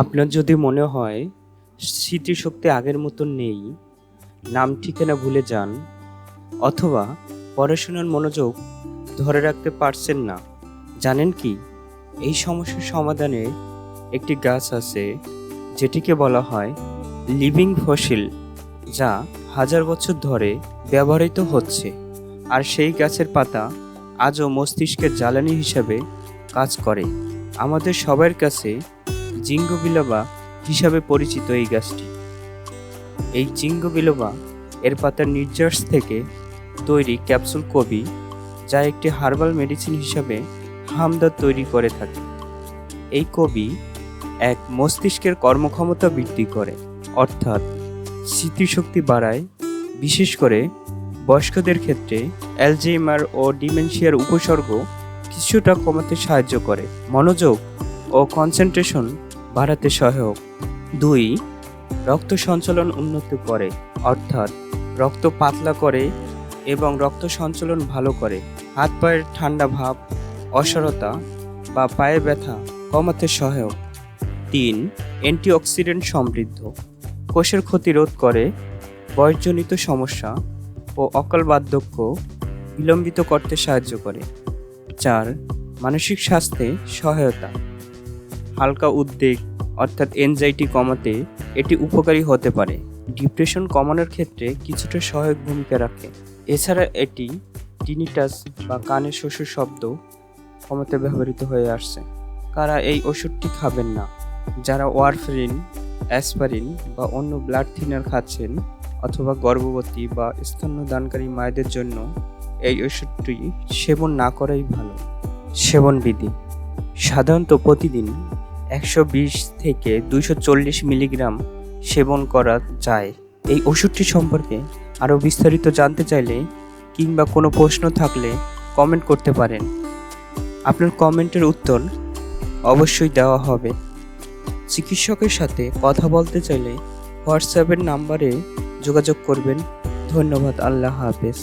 আপনার যদি মনে হয় স্মৃতিশক্তি আগের মতন নেই, নাম ঠিকানা ভুলে যান, অথবা পড়াশোনার মনোযোগ ধরে রাখতে পারছেন না, জানেন কি? এই সমস্যার সমাধানে একটি গাছ আছে, যেটিকে বলা হয় লিভিং ফসিল, যা হাজার বছর ধরে ব্যবহৃত হচ্ছে, আর সেই গাছের পাতা আজও মস্তিষ্কের জ্বালানি হিসাবে কাজ করে। আমাদের সবার কাছে জিঙ্গো বিলোবা হিসাবে পরিচিত এই গাছটি। এই জিঙ্গো বিলোবা এর পাতার নির্যাস থেকে তৈরি ক্যাপসুল কবি, যা একটি হার্বাল মেডিসিন হিসাবে হামদার তৈরি করে থাকে। এই কবি এক মস্তিষ্কের কর্মক্ষমতা বৃদ্ধি করে, অর্থাৎ স্মৃতিশক্তি বাড়ায়, বিশেষ করে বয়স্কদের ক্ষেত্রে অ্যালজেইমার ও ডিমেনশিয়ার উপসর্গ কিছুটা কমাতে সাহায্য করে। মনোযোগ ও কনসেন্ট্রেশন বাড়াতে সহায়ক। দুই, রক্ত সঞ্চালন উন্নত করে, অর্থাৎ রক্ত পাতলা করে এবং রক্ত সঞ্চালন ভালো করে। হাত পায়ের ঠান্ডা ভাব, অসারতা বা পায়ে ব্যথা কমাতে সহায়ক। তিন, অ্যান্টিঅক্সিডেন্ট সমৃদ্ধ। কোষের ক্ষতি রোধ করে, বয়সজনিত সমস্যা ও অকাল বার্ধক্য বিলম্বিত করতে সাহায্য করে। চার, মানসিক স্বাস্থ্যে সহায়তা। হালকা উদ্বেগ, অর্থাৎ এনজাইটি কমাতে এটি উপকারী হতে পারে। ডিপ্রেশন কমানোর ক্ষেত্রে কিছুটা সহায়ক ভূমিকা রাখে। এছাড়া এটি টিনিটাস বা কানের শ্বশুর শব্দ কমাতে ব্যবহৃত হয়ে আসছে। কারা এই ওষুধটি খাবেন না? যারা ওয়ারফেরিন অ্যাসপারিন বা অন্য ব্লাড থিনার খাচ্ছেন অথবা গর্ভবতী বা স্তন্যদানকারী মায়েদের জন্য এই ওষুধটি সেবন না করাই ভালো। সেবন বিধি সাধারণত প্রতিদিন একশো বিশ থেকে দুইশো চল্লিশ মিলিগ্রাম সেবন করা যায়। এই ওষুধটি সম্পর্কে আরও বিস্তারিত জানতে চাইলে কিংবা কোনো প্রশ্ন থাকলে কমেন্ট করতে পারেন। আপনার কমেন্টের উত্তর অবশ্যই দেওয়া হবে। চিকিৎসকের সাথে কথা বলতে চাইলে হোয়াটসঅ্যাপের নাম্বারে যোগাযোগ করবেন। ধন্যবাদ, আল্লাহ হাফেজ।